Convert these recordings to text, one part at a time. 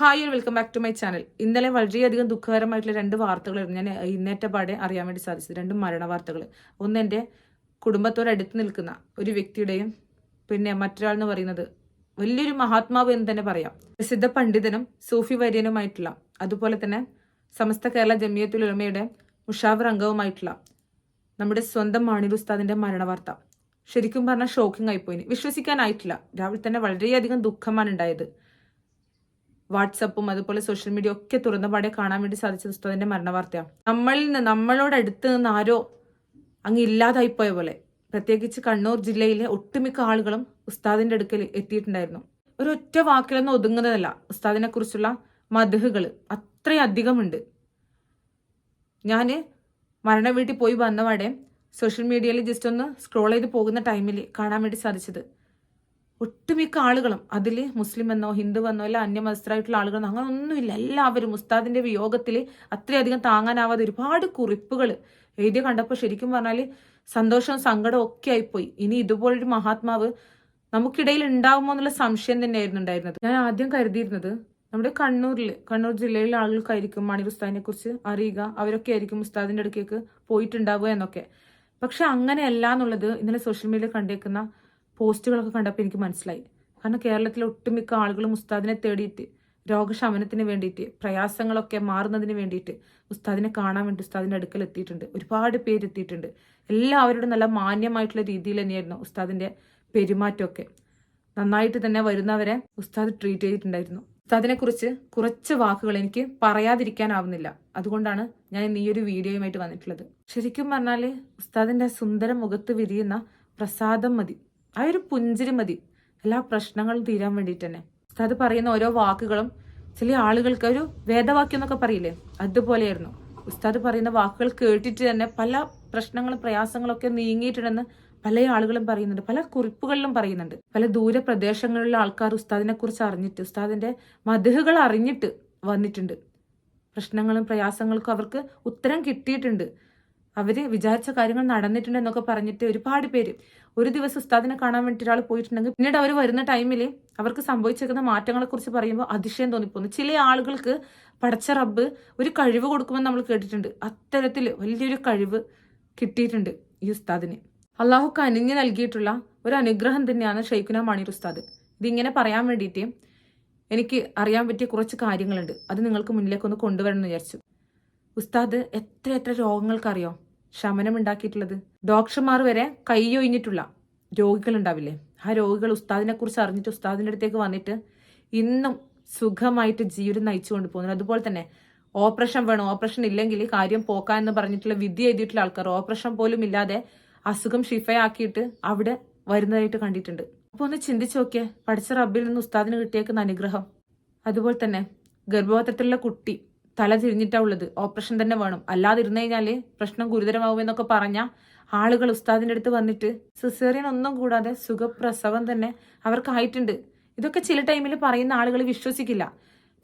Hi welcome back to my channel ഇന്നലെ വളരെയധികം ദുഃഖകരമായിട്ടുള്ള രണ്ട് വാർത്തകളായിരുന്നു ഞാൻ ഇന്നേറ്റ പാടെ അറിയാൻ വേണ്ടി സാധിച്ചത് രണ്ട് മരണ വാർത്തകൾ ഒന്ന് എന്റെ കുടുംബത്തോടടുത്ത് നിൽക്കുന്ന ഒരു വ്യക്തിയുടെയും പിന്നെ മറ്റൊരാൾ എന്ന് പറയുന്നത് വലിയൊരു മഹാത്മാവ് എന്ന് തന്നെ പറയാം. പ്രസിദ്ധ പണ്ഡിതനും സൂഫി വര്യനുമായിട്ടുള്ള അതുപോലെ തന്നെ സമസ്ത കേരള ജമിയത്തുൽ ഉലമയുടെ മുഷാവർ അംഗവുമായിട്ടുള്ള നമ്മുടെ സ്വന്തം മാണിൽ മരണ മരണവാർത്ത ശരിക്കും പറഞ്ഞാൽ ഷോക്കിംഗ് ആയിപ്പോയിന് വിശ്വസിക്കാനായിട്ടില്ല. രാവിലെ തന്നെ വളരെയധികം ദുഃഖമാണ് ഉണ്ടായത്. വാട്സപ്പും അതുപോലെ സോഷ്യൽ മീഡിയ ഒക്കെ തുറന്ന പാടെ കാണാൻ വേണ്ടി സാധിച്ച ഉസ്താദിന്റെ മരണവാർത്തയാണ് നമ്മളിൽ നിന്ന് നമ്മളോട് അടുത്ത് നിന്ന് ആരോ അങ്ങ് ഇല്ലാതായിപ്പോയ പോലെ. പ്രത്യേകിച്ച് കണ്ണൂർ ജില്ലയിലെ ഒട്ടുമിക്ക ആളുകളും ഉസ്താദിന്റെ അടുക്കൽ എത്തിയിട്ടുണ്ടായിരുന്നു. ഒറ്റ വാക്കിലൊന്നും ഒതുങ്ങുന്നതല്ല ഉസ്താദിനെ കുറിച്ചുള്ള മധുഹുകൾ. അത്രയധികമുണ്ട് ഞാൻ മരണ വീട്ടിൽ പോയി വന്നപാടെ സോഷ്യൽ മീഡിയയിൽ ജസ്റ്റ് ഒന്ന് സ്ക്രോൾ ചെയ്ത് പോകുന്ന ടൈമിൽ കാണാൻ വേണ്ടി സാധിച്ചത് ഒട്ടുമിക്ക ആളുകളും അതിൽ മുസ്ലിം എന്നോ ഹിന്ദു എന്നോ അല്ല അന്യമതസ്ഥരായിട്ടുള്ള ആളുകളെന്നോ അങ്ങനെ ഒന്നുമില്ല എല്ലാവരും ഉസ്താദിന്റെ വിയോഗത്തിൽ അത്രയധികം താങ്ങാനാവാതെ ഒരുപാട് കുറിപ്പുകൾ എഴുതി കണ്ടപ്പോൾ ശരിക്കും പറഞ്ഞാൽ സന്തോഷവും സങ്കടവും ഒക്കെ ആയിപ്പോയി. ഇനി ഇതുപോലൊരു മഹാത്മാവ് നമുക്കിടയിൽ ഉണ്ടാവുമോ എന്നുള്ള സംശയം തന്നെയായിരുന്നു ഉണ്ടായിരുന്നത്. ഞാൻ ആദ്യം കരുതിയിരുന്നത് നമ്മുടെ കണ്ണൂരിൽ കണ്ണൂർ ജില്ലയിലെ ആളുകൾക്കായിരിക്കും മണി ഉസ്താദിനെ കുറിച്ച് അറിയുക. അവരൊക്കെ ആയിരിക്കും ഉസ്താദിന്റെ അടുക്കേക്ക് പോയിട്ടുണ്ടാവുക എന്നൊക്കെ. പക്ഷെ അങ്ങനെയല്ല എന്നുള്ളത് ഇന്നലെ സോഷ്യൽ മീഡിയയിൽ കണ്ടേക്കുന്ന പോസ്റ്റുകളൊക്കെ കണ്ടപ്പോൾ എനിക്ക് മനസ്സിലായി. കാരണം കേരളത്തിലെ ഒട്ടുമിക്ക ആളുകളും ഉസ്താദിനെ തേടിയിട്ട് രോഗശമനത്തിന് വേണ്ടിയിട്ട് പ്രയാസങ്ങളൊക്കെ മാറുന്നതിന് വേണ്ടിയിട്ട് ഉസ്താദിനെ കാണാൻ വേണ്ടി ഉസ്താദിന്റെ അടുക്കൽ എത്തിയിട്ടുണ്ട്. ഒരുപാട് പേര് എത്തിയിട്ടുണ്ട്. എല്ലാവരോടും നല്ല മാന്യമായിട്ടുള്ള രീതിയിൽ തന്നെയായിരുന്നു ഉസ്താദിന്റെ പെരുമാറ്റമൊക്കെ. നന്നായിട്ട് തന്നെ വരുന്നവരെ ഉസ്താദ് ട്രീറ്റ് ചെയ്തിട്ടുണ്ടായിരുന്നു. ഉസ്താദിനെ കുറിച്ച് വാക്കുകൾ എനിക്ക് പറയാതിരിക്കാനാവുന്നില്ല. അതുകൊണ്ടാണ് ഞാൻ ഇന്ന് ഈ ഒരു വീഡിയോയുമായിട്ട് വന്നിട്ടുള്ളത്. ശരിക്കും പറഞ്ഞാൽ ഉസ്താദിന്റെ സുന്ദര മുഖത്ത് വിരിയുന്ന പ്രസാദം മതി. ആ ഒരു പുഞ്ചിരി മതി. എല്ലാ പ്രശ്നങ്ങളും തീരാൻ വേണ്ടിയിട്ട് തന്നെ. അത് പറയുന്ന ഓരോ വാക്കുകളും ചില ആളുകൾക്ക് ഒരു വേദവാക്യം എന്നൊക്കെ പറയില്ലേ? അതുപോലെയായിരുന്നു. ഉസ്താദ് പറയുന്ന വാക്കുകൾ കേട്ടിട്ട് തന്നെ പല പ്രശ്നങ്ങളും പ്രയാസങ്ങളൊക്കെ നീങ്ങിയിട്ടുണ്ടെന്ന് പല ആളുകളും പറയുന്നുണ്ട്. പല കുറിപ്പുകളിലും പറയുന്നുണ്ട്. പല ദൂരപ്രദേശങ്ങളിലുള്ള ആൾക്കാർ ഉസ്താദിനെ കുറിച്ച് അറിഞ്ഞിട്ട് ഉസ്താദിന്റെ മധുഹുകൾ അറിഞ്ഞിട്ട് വന്നിട്ടുണ്ട്. പ്രശ്നങ്ങളും പ്രയാസങ്ങൾക്കും അവർക്ക് ഉത്തരം കിട്ടിയിട്ടുണ്ട്. അവർ വിചാരിച്ച കാര്യങ്ങൾ നടന്നിട്ടുണ്ട് എന്നൊക്കെ പറഞ്ഞിട്ട് ഒരുപാട് പേര് ഒരു ദിവസം ഉസ്താദിനെ കാണാൻ വേണ്ടി ഒരാൾ പോയിട്ടുണ്ടെങ്കിൽ പിന്നീട് അവർ വരുന്ന ടൈമിൽ അവർക്ക് സംഭവിച്ചേക്കുന്ന മാറ്റങ്ങളെ കുറിച്ച് പറയുമ്പോൾ അതിശയം തോന്നിപ്പോകുന്നു. ചില ആളുകൾക്ക് പടച്ച റബ്ബ് ഒരു കഴിവ് കൊടുക്കുമെന്ന് നമ്മൾ കേട്ടിട്ടുണ്ട്. അത്തരത്തിൽ വലിയൊരു കഴിവ് കിട്ടിയിട്ടുണ്ട് ഈ ഉസ്താദിന്. അള്ളാഹു കനിഞ്ഞ് നൽകിയിട്ടുള്ള ഒരു അനുഗ്രഹം തന്നെയാണ് ഷെയ്ഖുന മണി ഉസ്താദ്. ഇതിങ്ങനെ പറയാൻ വേണ്ടിയിട്ട് എനിക്ക് അറിയാൻ പറ്റിയ കുറച്ച് കാര്യങ്ങളുണ്ട്. അത് നിങ്ങൾക്ക് മുന്നിലേക്കൊന്ന് കൊണ്ടുവരണം എന്ന് വിചാരിച്ചു. ഉസ്താദ് എത്ര എത്ര രോഗങ്ങൾക്കറിയോ? ശമനം ഉണ്ടാക്കിയിട്ടുള്ളത് ഡോക്ടർമാർ വരെ കൈയൊഴിഞ്ഞിട്ടുള്ള രോഗികൾ ഉണ്ടാവില്ലേ ആ രോഗികൾ ഉസ്താദിനെ കുറിച്ച് അറിഞ്ഞിട്ട് ഉസ്താദിന്റെ അടുത്തേക്ക് വന്നിട്ട് ഇന്നും സുഖമായിട്ട് ജീവിതം നയിച്ചു കൊണ്ടുപോകുന്നു അതുപോലെ തന്നെ ഓപ്പറേഷൻ വേണം ഓപ്പറേഷൻ ഇല്ലെങ്കിൽ കാര്യം പോക്കാൻ എന്ന് പറഞ്ഞിട്ടുള്ള വിധി എഴുതിയിട്ടുള്ള ആൾക്കാർ ഓപ്പറേഷൻ പോലും ഇല്ലാതെ അസുഖം ഷിഫയാക്കിയിട്ട് അവിടെ വരുന്നതായിട്ട് കണ്ടിട്ടുണ്ട്. അപ്പോൾ ഒന്ന് ചിന്തിച്ചു നോക്കിയേ പഠിച്ച റബ്ബിൽ നിന്ന് ഉസ്താദിന് കിട്ടിയേക്കുന്ന അനുഗ്രഹം. അതുപോലെ തന്നെ ഗർഭപാത്രത്തിലുള്ള കുട്ടി തല തിരിഞ്ഞിട്ടാ ഉള്ളത്. ഓപ്പറേഷൻ തന്നെ വേണം. അല്ലാതെ ഇരുന്നു കഴിഞ്ഞാൽ പ്രശ്നം ഗുരുതരമാവുമെന്നൊക്കെ പറഞ്ഞ ആളുകൾ ഉസ്താദിന്റെ അടുത്ത് വന്നിട്ട് സിസേറിയൻ ഒന്നും കൂടാതെ സുഖപ്രസവം തന്നെ അവർക്കായിട്ടുണ്ട് ഇതൊക്കെ ചില ടൈമിൽ പറയുന്ന ആളുകൾ വിശ്വസിക്കില്ല.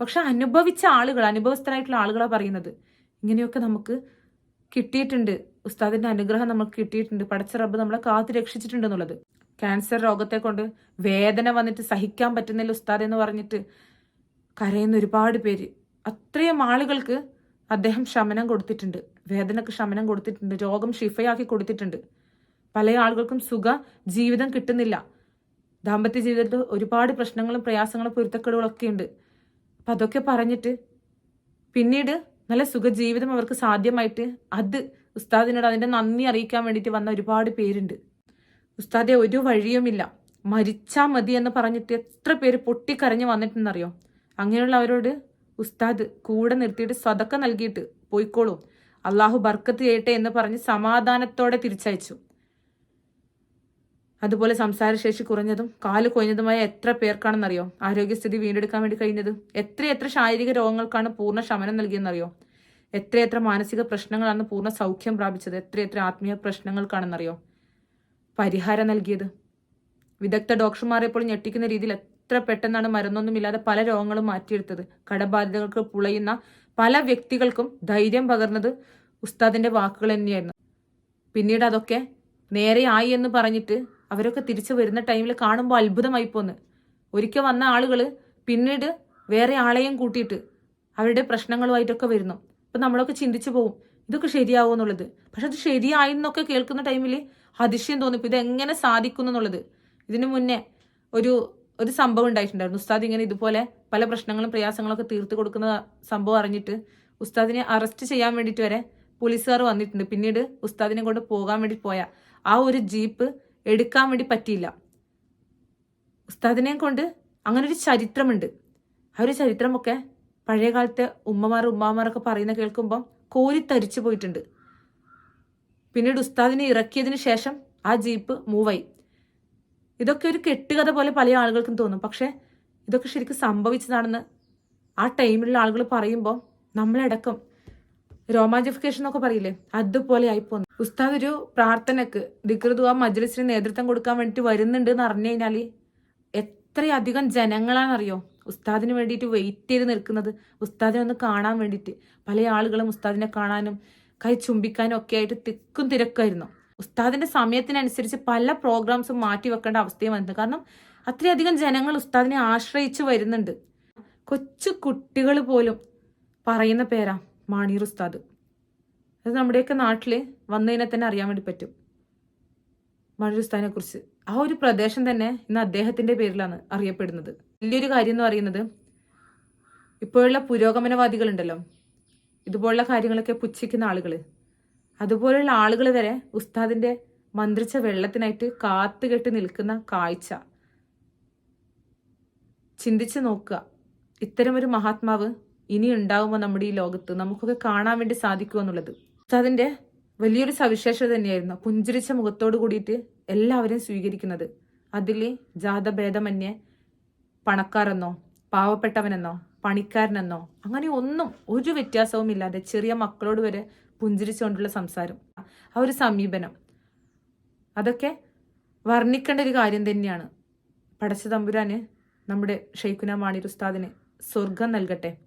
പക്ഷെ അനുഭവിച്ച ആളുകൾ അനുഭവസ്ഥരായിട്ടുള്ള ആളുകളാണ് പറയുന്നത്. ഇങ്ങനെയൊക്കെ നമുക്ക് കിട്ടിയിട്ടുണ്ട്. ഉസ്താദിന്റെ അനുഗ്രഹം നമുക്ക് കിട്ടിയിട്ടുണ്ട്. പഠിച്ച റബ്ബ് നമ്മളെ കാത്തു രക്ഷിച്ചിട്ടുണ്ട് എന്നുള്ളത്. ക്യാൻസർ രോഗത്തെ കൊണ്ട് വേദന വന്നിട്ട് സഹിക്കാൻ പറ്റുന്നില്ല ഉസ്താദ് എന്ന് പറഞ്ഞിട്ട് കരയുന്ന ഒരുപാട് പേര്. അത്രയും ആളുകൾക്ക് അദ്ദേഹം ശമനം കൊടുത്തിട്ടുണ്ട്. വേദനക്ക് ശമനം കൊടുത്തിട്ടുണ്ട്. രോഗം ഷിഫയാക്കി കൊടുത്തിട്ടുണ്ട്. പല ആളുകൾക്കും സുഖ ജീവിതം കിട്ടുന്നില്ല. ദാമ്പത്യ ജീവിതത്തിൽ ഒരുപാട് പ്രശ്നങ്ങളും പ്രയാസങ്ങളും പൊരുത്തക്കേടുകളും ഒക്കെ ഉണ്ട്. അപ്പം അതൊക്കെ പറഞ്ഞിട്ട് പിന്നീട് നല്ല സുഖ ജീവിതം അവർക്ക് സാധ്യമായിട്ട് അത് ഉസ്താദിനോട് അതിന്റെ നന്ദി അറിയിക്കാൻ വേണ്ടിയിട്ട് വന്ന ഒരുപാട് പേരുണ്ട്. ഉസ്താദെ ഒരു വഴിയുമില്ല. മരിച്ചാ മതി എന്ന് പറഞ്ഞിട്ട് എത്ര പേര് പൊട്ടിക്കരഞ്ഞ് വന്നിട്ടുണ്ടെന്നറിയോ? അങ്ങനെയുള്ളവരോട് ഉസ്താദ് കൂടെ നിർത്തിയിട്ട് സ്വതക്ക നൽകിയിട്ട് പോയിക്കോളൂ. അള്ളാഹു ബർക്കത്ത് ചെയ്യട്ടെ എന്ന് പറഞ്ഞ് സമാധാനത്തോടെ തിരിച്ചയച്ചു. അതുപോലെ സംസാരശേഷി കുറഞ്ഞതും കാൽ കൊഞ്ഞതുമായ എത്ര പേർക്കാണെന്നറിയോ? ആരോഗ്യസ്ഥിതി വീണ്ടെടുക്കാൻ വേണ്ടി കഴിഞ്ഞത് എത്രയെത്ര ശാരീരിക രോഗങ്ങൾക്കാണ് പൂർണ ശമനം നൽകിയെന്നറിയോ? എത്രയെത്ര മാനസിക പ്രശ്നങ്ങളാണ് പൂർണ സൗഖ്യം പ്രാപിച്ചത്? എത്രയെത്ര ആത്മീയ പ്രശ്നങ്ങൾക്കാണെന്നറിയോ? പരിഹാരം നൽകിയത്. വിദഗ്ധ ഡോക്ടർമാരെ ഇപ്പോൾ ഞെട്ടിക്കുന്ന രീതിയിൽ എത്ര പെട്ടെന്നാണ് മരുന്നൊന്നുമില്ലാതെ പല രോഗങ്ങളും മാറ്റിയെടുത്തത്. കടബാധിതകൾക്ക് പുളയുന്ന പല വ്യക്തികൾക്കും ധൈര്യം പകർന്നത് ഉസ്താദിന്റെ വാക്കുകൾ തന്നെയായിരുന്നു. പിന്നീട് അതൊക്കെ നേരെ ആയി എന്ന് പറഞ്ഞിട്ട് അവരൊക്കെ തിരിച്ചു വരുന്ന ടൈമിൽ കാണുമ്പോൾ അത്ഭുതമായി പോന്ന്. ഒരിക്കൽ വന്ന ആളുകൾ പിന്നീട് വേറെ ആളെയും കൂട്ടിയിട്ട് അവരുടെ പ്രശ്നങ്ങളുമായിട്ടൊക്കെ വരുന്നു. അപ്പം നമ്മളൊക്കെ ചിന്തിച്ചു പോകും ഇതൊക്കെ ശരിയാവും എന്നുള്ളത്. പക്ഷെ അത് ശരിയായി എന്നൊക്കെ കേൾക്കുന്ന ടൈമിൽ അതിശയം തോന്നിപ്പോൾ ഇത് എങ്ങനെ സാധിക്കുന്നു എന്നുള്ളത്. ഇതിനു മുന്നേ ഒരു ഒരു സംഭവം ഉണ്ടായിട്ടുണ്ടായിരുന്നു. ഉസ്താദ് ഇങ്ങനെ ഇതുപോലെ പല പ്രശ്നങ്ങളും പ്രയാസങ്ങളും ഒക്കെ തീർത്ത് കൊടുക്കുന്ന സംഭവം അറിഞ്ഞിട്ട് ഉസ്താദിനെ അറസ്റ്റ് ചെയ്യാൻ വേണ്ടിയിട്ട് വരെ പോലീസുകാർ വന്നിട്ടുണ്ട്. പിന്നീട് ഉസ്താദിനെ കൊണ്ട് പോകാൻ വേണ്ടി പോയ ആ ഒരു ജീപ്പ് എടുക്കാൻ വേണ്ടി പറ്റിയില്ല. ഉസ്താദിനെ കൊണ്ട് അങ്ങനൊരു ചരിത്രമുണ്ട്. ആ ഒരു ചരിത്രമൊക്കെ പഴയ കാലത്തെ ഉമ്മമാർ ഉമ്മാമാരൊക്കെ പറയുന്ന കേൾക്കുമ്പോൾ കോരിത്തരിച്ചു പോയിട്ടുണ്ട്. പിന്നീട് ഉസ്താദിനെ ഇറക്കിയതിന് ശേഷം ആ ജീപ്പ് മൂവായി. ഇതൊക്കെ ഒരു കെട്ടുകഥ പോലെ പല ആളുകൾക്കും തോന്നും. പക്ഷേ ഇതൊക്കെ ശരിക്കും സംഭവിച്ചതാണെന്ന് ആ ടൈമിലുള്ള ആളുകൾ പറയുമ്പോൾ നമ്മളടക്കം രോമാഞ്ചിഫിക്കേഷൻ എന്നൊക്കെ പറയില്ലേ അതുപോലെ ആയിപ്പോന്നു. ഉസ്താദ് ഒരു പ്രാർത്ഥനക്ക് ദിക്റുദുവ മജ്ലിസിന് നേതൃത്വം കൊടുക്കാൻ വേണ്ടിയിട്ട് വരുന്നുണ്ട് എന്ന് അറിഞ്ഞു കഴിഞ്ഞാൽ എത്രയധികം ജനങ്ങളാണെന്നറിയോ? ഉസ്താദിന് വേണ്ടിയിട്ട് വെയിറ്റ് ചെയ്ത് നിൽക്കുന്നത് ഉസ്താദിനെ ഒന്ന് കാണാൻ വേണ്ടിയിട്ട്. പല ആളുകളും ഉസ്താദിനെ കാണാനും കൈ ചുംബിക്കാനും ഒക്കെ ആയിട്ട് തിക്കും തിരക്കായിരുന്നു ഉസ്താദിന്റെ സമയത്തിനനുസരിച്ച് പല പ്രോഗ്രാംസും മാറ്റി വെക്കേണ്ട അവസ്ഥയും വന്നത് കാരണം അത്രയധികം ജനങ്ങൾ ഉസ്താദിനെ ആശ്രയിച്ച് വരുന്നുണ്ട്. കൊച്ചു കുട്ടികൾ പോലും പറയുന്ന പേരാ മാണീർ ഉസ്താദ്. അത് നമ്മുടെയൊക്കെ നാട്ടിൽ വന്നതിനെ തന്നെ അറിയാൻ വേണ്ടി പറ്റും. മാണീർ ഉസ്താദിനെ കുറിച്ച്. ആ ഒരു പ്രദേശം തന്നെ ഇന്ന് അദ്ദേഹത്തിന്റെ പേരിലാണ് അറിയപ്പെടുന്നത്. വലിയൊരു കാര്യം എന്ന് പറയുന്നത് ഇപ്പോഴുള്ള പുരോഗമനവാദികളുണ്ടല്ലോ. ഇതുപോലുള്ള കാര്യങ്ങളൊക്കെ പുച്ഛിക്കുന്ന ആളുകൾ അതുപോലുള്ള ആളുകൾ വരെ ഉസ്താദിന്റെ മന്ത്രിച്ച വെള്ളത്തിനായിട്ട് കാത്തുകെട്ടി നിൽക്കുന്ന കാഴ്ച. ചിന്തിച്ചു നോക്കുക. ഇത്തരമൊരു മഹാത്മാവ് ഇനി ഉണ്ടാവുമ്പോൾ നമ്മുടെ ഈ ലോകത്ത്? നമുക്കൊക്കെ കാണാൻ വേണ്ടി സാധിക്കുക എന്നുള്ളത്. ഉസ്താദിന്റെ വലിയൊരു സവിശേഷത തന്നെയായിരുന്നു പുഞ്ചിരിച്ച മുഖത്തോട് കൂടിയിട്ട് എല്ലാവരെയും സ്വീകരിക്കുന്നത്. അതിൽ ജാതഭേദമന്യേ പണക്കാരെന്നോ പാവപ്പെട്ടവനെന്നോ പണിക്കാരനെന്നോ അങ്ങനെ ഒന്നും ഒരു വ്യത്യാസവും ഇല്ലാതെ ചെറിയ മക്കളോട് വരെ പുഞ്ചിരിച്ചുകൊണ്ടുള്ള സംസാരം ആ ഒരു സമീപനം. അതൊക്കെ വർണിക്കേണ്ട ഒരു കാര്യം തന്നെയാണ്. പടച്ച തമ്പുരാന് നമ്മുടെ ഷെയ്ഖുന മാണിർ ഉസ്താദിന് സ്വർഗം നൽകട്ടെ.